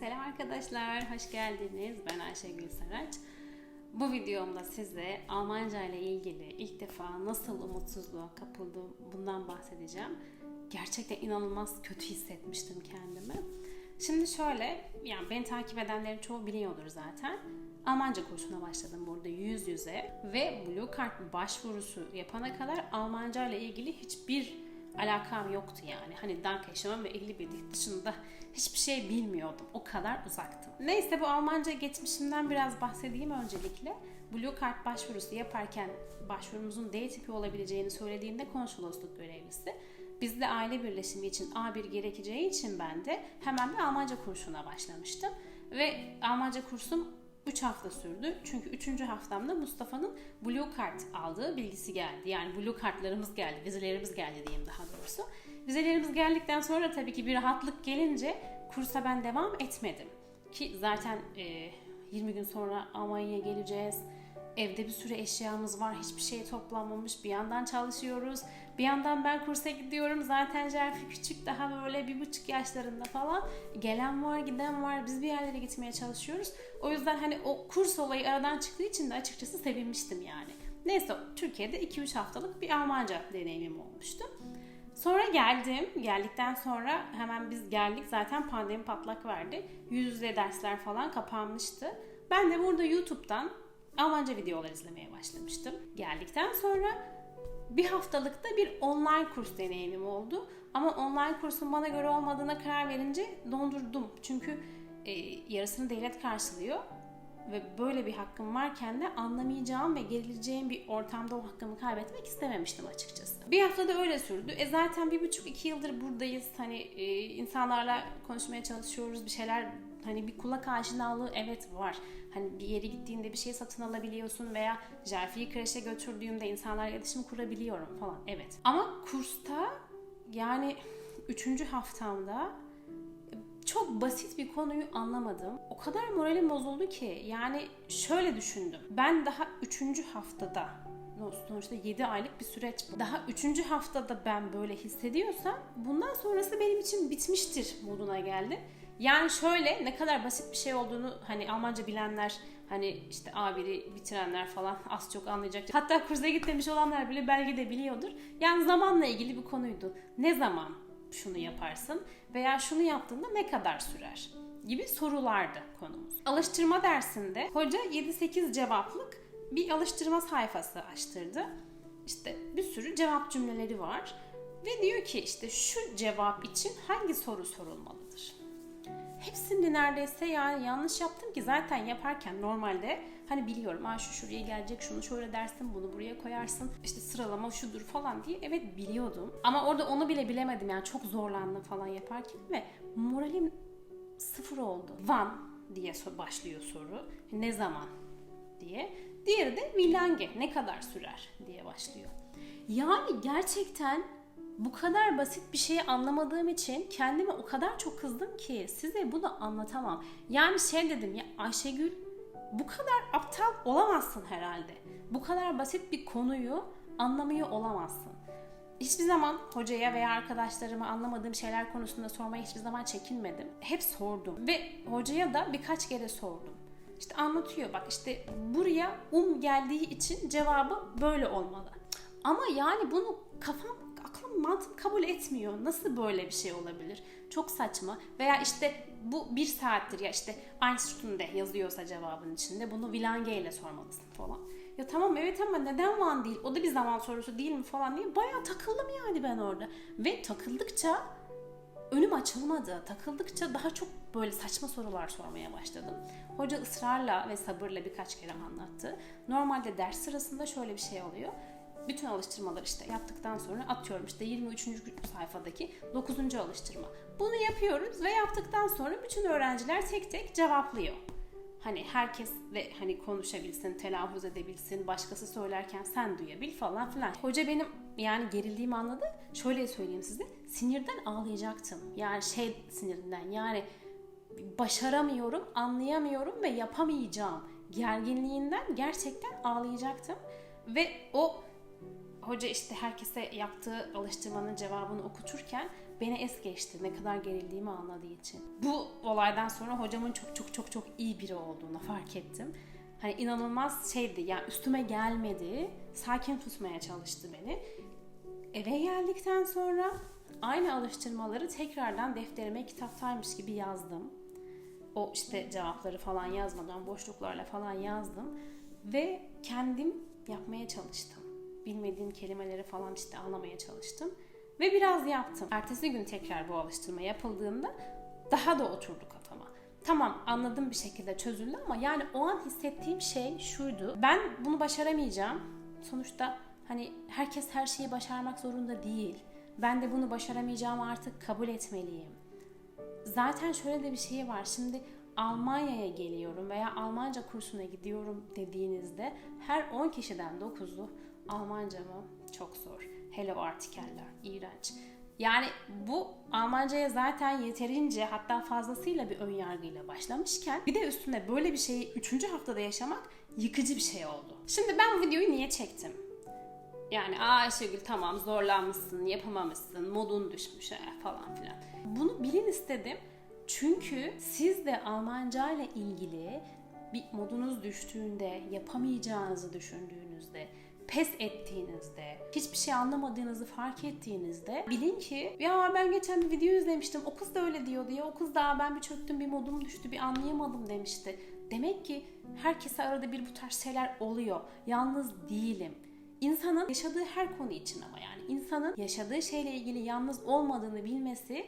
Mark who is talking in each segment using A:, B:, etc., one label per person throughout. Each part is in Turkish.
A: Selam arkadaşlar, hoş geldiniz. Ben Ayşegül Saraç. Bu videomda size Almanca ile ilgili ilk defa nasıl umutsuzluğa kapıldım bundan bahsedeceğim. Gerçekten inanılmaz kötü hissetmiştim kendimi. Şimdi şöyle, yani beni takip edenlerin çoğu biliyordur zaten. Almanca kursuna başladım burada yüz yüze ve Blue Card başvurusu yapana kadar Almanca ile ilgili hiçbir alakam yoktu yani. Hani Dankeschön ve 51 dışında hiçbir şey bilmiyordum. O kadar uzaktım. Neyse bu Almanca geçmişimden biraz bahsedeyim öncelikle. Blue Card başvurusu yaparken başvurumuzun D tipi olabileceğini söylediğinde konsolosluk görevlisi bizde aile birleşimi için A1 gerekeceği için ben de hemen bir Almanca kursuna başlamıştım. Ve Almanca kursum 3 hafta sürdü. Çünkü 3. haftamda Mustafa'nın Blue Card aldığı bilgisi geldi. Yani Blue Card'larımız geldi, vizelerimiz geldi diyeyim daha doğrusu. Vizelerimiz geldikten sonra tabii ki bir rahatlık gelince kursa ben devam etmedim. Ki zaten e, 20 gün sonra Almanya'ya geleceğiz. Evde bir sürü eşyamız var. Hiçbir şey toplanmamış. Bir yandan çalışıyoruz. Bir yandan ben kursa gidiyorum. Zaten Jerfi küçük daha böyle bir buçuk yaşlarında falan. Gelen var giden var. Biz bir yerlere gitmeye çalışıyoruz. O yüzden hani o kurs olayı aradan çıktığı için de açıkçası sevinmiştim yani. Neyse Türkiye'de 2-3 haftalık bir Almanca deneyimim olmuştu. Sonra geldim. Geldikten sonra hemen biz geldik. Zaten pandemi patlak verdi. Yüz yüze dersler falan kapanmıştı. Ben de burada YouTube'dan Almanca videolar izlemeye başlamıştım. Geldikten sonra bir haftalıkta bir online kurs deneyimim oldu. Ama online kursun bana göre olmadığına karar verince dondurdum. Çünkü e, yarısını devlet karşılıyor ve böyle bir hakkım varken de anlamayacağım ve gerileceğim bir ortamda o hakkımı kaybetmek istememiştim açıkçası. Bir haftada öyle sürdü. E zaten bir buçuk iki yıldır buradayız. Hani e, insanlarla konuşmaya çalışıyoruz. Bir şeyler hani bir kulak aşinalığı evet var. Hani bir yere gittiğinde bir şey satın alabiliyorsun veya Jerfi'yi kreşe götürdüğümde insanlarla iletişim kurabiliyorum falan. Evet. Ama kursta yani üçüncü haftamda çok basit bir konuyu anlamadım. O kadar moralim bozuldu ki yani şöyle düşündüm. Ben daha 3. haftada sonuçta 7 aylık bir süreç bu. Daha 3. haftada ben böyle hissediyorsam bundan sonrası benim için bitmiştir moduna geldi. Yani şöyle ne kadar basit bir şey olduğunu hani Almanca bilenler hani işte A1'i bitirenler falan az çok anlayacak. Hatta kursa gitmemiş olanlar bile belki de biliyordur. Yani zamanla ilgili bir konuydu. Ne zaman şunu yaparsın veya şunu yaptığında ne kadar sürer gibi sorulardı konumuz. Alıştırma dersinde hoca 7-8 cevaplık bir alıştırma sayfası açtırdı. İşte bir sürü cevap cümleleri var ve diyor ki işte şu cevap için hangi soru sorulmalıdır? Hepsini neredeyse yani yanlış yaptım ki zaten yaparken normalde hani biliyorum ha şu şuraya gelecek şunu şöyle dersin bunu buraya koyarsın işte sıralama şudur falan diye evet biliyordum ama orada onu bile bilemedim yani çok zorlandım falan yaparken ve moralim sıfır oldu. Van diye başlıyor soru. Ne zaman diye. Diğeri de Villange ne kadar sürer diye başlıyor. Yani gerçekten bu kadar basit bir şeyi anlamadığım için kendime o kadar çok kızdım ki size bunu anlatamam. Yani şey dedim ya Ayşegül bu kadar aptal olamazsın herhalde. Bu kadar basit bir konuyu anlamıyor olamazsın. Hiçbir zaman hocaya veya arkadaşlarıma anlamadığım şeyler konusunda sormaya hiçbir zaman çekinmedim. Hep sordum ve hocaya da birkaç kere sordum. İşte anlatıyor bak işte buraya um geldiği için cevabı böyle olmalı. Ama yani bunu kafam aklım mantığım kabul etmiyor. Nasıl böyle bir şey olabilir? Çok saçma. Veya işte bu bir saattir ya işte Einstein'de yazıyorsa cevabın içinde bunu Vilange ile sormalısın falan. Ya tamam evet ama neden Van değil? O da bir zaman sorusu değil mi falan diye bayağı takıldım yani ben orada. Ve takıldıkça önüm açılmadı. Takıldıkça daha çok böyle saçma sorular sormaya başladım. Hoca ısrarla ve sabırla birkaç kere anlattı. Normalde ders sırasında şöyle bir şey oluyor bütün alıştırmalar işte yaptıktan sonra atıyorum işte 23. sayfadaki 9. alıştırma. Bunu yapıyoruz ve yaptıktan sonra bütün öğrenciler tek tek cevaplıyor. Hani herkes de hani konuşabilsin, telaffuz edebilsin, başkası söylerken sen duyabil falan filan. Hoca benim yani gerildiğimi anladı. Şöyle söyleyeyim size. Sinirden ağlayacaktım. Yani şey sinirinden yani başaramıyorum, anlayamıyorum ve yapamayacağım gerginliğinden gerçekten ağlayacaktım. Ve o hoca işte herkese yaptığı alıştırmanın cevabını okuturken beni es geçti ne kadar gerildiğimi anladığı için. Bu olaydan sonra hocamın çok çok çok çok iyi biri olduğunu fark ettim. Hani inanılmaz şeydi yani üstüme gelmedi. Sakin tutmaya çalıştı beni. Eve geldikten sonra aynı alıştırmaları tekrardan defterime kitaptaymış gibi yazdım. O işte cevapları falan yazmadan boşluklarla falan yazdım. Ve kendim yapmaya çalıştım. Bilmediğim kelimeleri falan işte anlamaya çalıştım. Ve biraz yaptım. Ertesi gün tekrar bu alıştırma yapıldığında daha da oturdu kafama. Tamam anladım bir şekilde çözüldü ama yani o an hissettiğim şey şuydu. Ben bunu başaramayacağım. Sonuçta hani herkes her şeyi başarmak zorunda değil. Ben de bunu başaramayacağımı artık kabul etmeliyim. Zaten şöyle de bir şey var. Şimdi Almanya'ya geliyorum veya Almanca kursuna gidiyorum dediğinizde her 10 kişiden 9'u Almanca mı? Çok zor. Hele o artikeller. iğrenç. Yani bu Almanca'ya zaten yeterince hatta fazlasıyla bir ön yargıyla başlamışken bir de üstüne böyle bir şeyi 3. haftada yaşamak yıkıcı bir şey oldu. Şimdi ben bu videoyu niye çektim? Yani aa Ayşegül tamam zorlanmışsın, yapamamışsın, modun düşmüş falan filan. Bunu bilin istedim. Çünkü siz de Almanca ile ilgili bir modunuz düştüğünde, yapamayacağınızı düşündüğünüzde, pes ettiğinizde, hiçbir şey anlamadığınızı fark ettiğinizde bilin ki ya ben geçen bir video izlemiştim. O kız da öyle diyordu ya. O kız da ben bir çöktüm, bir modum düştü, bir anlayamadım demişti. Demek ki herkese arada bir bu tarz şeyler oluyor. Yalnız değilim. İnsanın yaşadığı her konu için ama yani insanın yaşadığı şeyle ilgili yalnız olmadığını bilmesi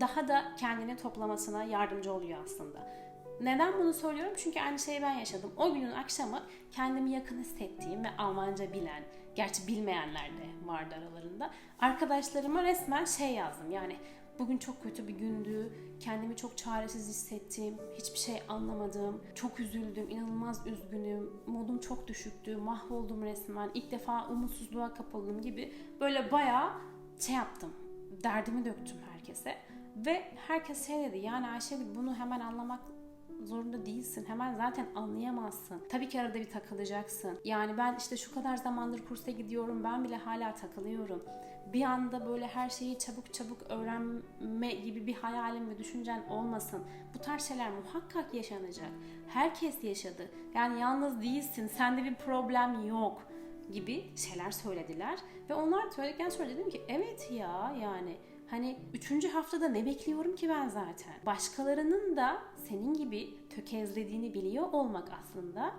A: daha da kendini toplamasına yardımcı oluyor aslında. Neden bunu söylüyorum? Çünkü aynı şeyi ben yaşadım. O günün akşamı kendimi yakın hissettiğim ve Almanca bilen, gerçi bilmeyenler de vardı aralarında. Arkadaşlarıma resmen şey yazdım. Yani bugün çok kötü bir gündü, kendimi çok çaresiz hissettim, hiçbir şey anlamadım, çok üzüldüm, inanılmaz üzgünüm, modum çok düşüktü, mahvoldum resmen, ilk defa umutsuzluğa kapıldım gibi böyle bayağı şey yaptım, derdimi döktüm herkese. Ve herkes şey dedi yani Ayşegül bunu hemen anlamak zorunda değilsin. Hemen zaten anlayamazsın. Tabii ki arada bir takılacaksın. Yani ben işte şu kadar zamandır kursa gidiyorum. Ben bile hala takılıyorum. Bir anda böyle her şeyi çabuk çabuk öğrenme gibi bir hayalin ve düşüncen olmasın. Bu tarz şeyler muhakkak yaşanacak. Herkes yaşadı. Yani yalnız değilsin. Sende bir problem yok gibi şeyler söylediler. Ve onlar söyledikten sonra dedim ki evet ya yani Hani üçüncü haftada ne bekliyorum ki ben zaten? Başkalarının da senin gibi tökezlediğini biliyor olmak aslında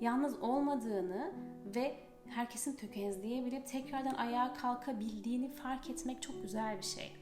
A: yalnız olmadığını ve herkesin tökezleyebilip tekrardan ayağa kalkabildiğini fark etmek çok güzel bir şey.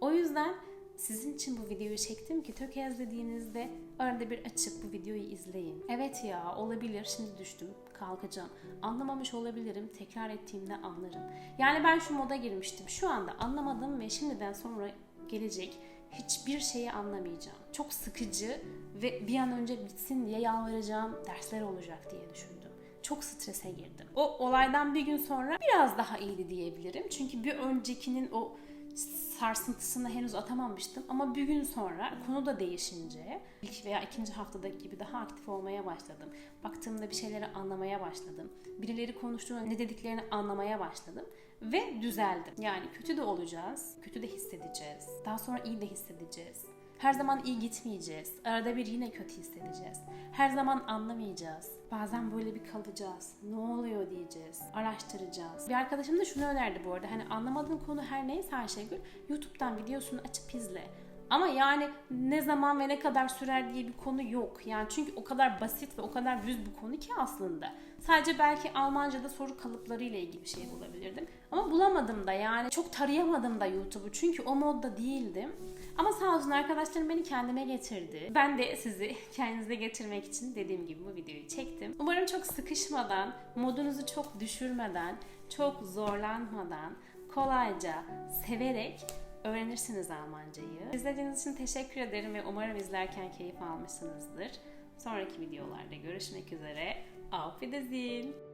A: O yüzden sizin için bu videoyu çektim ki tökezlediğinizde arada bir açıp bu videoyu izleyin. Evet ya olabilir şimdi düştüm kalkacağım. Anlamamış olabilirim tekrar ettiğimde anlarım. Yani ben şu moda girmiştim. Şu anda anlamadım ve şimdiden sonra gelecek hiçbir şeyi anlamayacağım. Çok sıkıcı ve bir an önce bitsin diye yalvaracağım dersler olacak diye düşündüm. Çok strese girdim. O olaydan bir gün sonra biraz daha iyiydi diyebilirim. Çünkü bir öncekinin o sarsıntısını henüz atamamıştım ama bir gün sonra konu da değişince ilk veya ikinci haftadaki gibi daha aktif olmaya başladım. Baktığımda bir şeyleri anlamaya başladım. Birileri konuştuğunda ne dediklerini anlamaya başladım ve düzeldim. Yani kötü de olacağız, kötü de hissedeceğiz. Daha sonra iyi de hissedeceğiz. Her zaman iyi gitmeyeceğiz. Arada bir yine kötü hissedeceğiz. Her zaman anlamayacağız. Bazen böyle bir kalacağız. Ne oluyor diyeceğiz. Araştıracağız. Bir arkadaşım da şunu önerdi bu arada. Hani anlamadığın konu her neyse Ayşegül YouTube'dan videosunu açıp izle. Ama yani ne zaman ve ne kadar sürer diye bir konu yok. Yani çünkü o kadar basit ve o kadar düz bir konu ki aslında. Sadece belki Almanca'da soru kalıpları ile ilgili bir şey bulabilirdim. Ama bulamadım da yani çok tarayamadım da YouTube'u. Çünkü o modda değildim. Ama sağ olsun arkadaşlarım beni kendime getirdi. Ben de sizi kendinize getirmek için dediğim gibi bu videoyu çektim. Umarım çok sıkışmadan, modunuzu çok düşürmeden, çok zorlanmadan, kolayca, severek öğrenirsiniz Almancayı. İzlediğiniz için teşekkür ederim ve umarım izlerken keyif almışsınızdır. Sonraki videolarda görüşmek üzere. Auf Wiedersehen.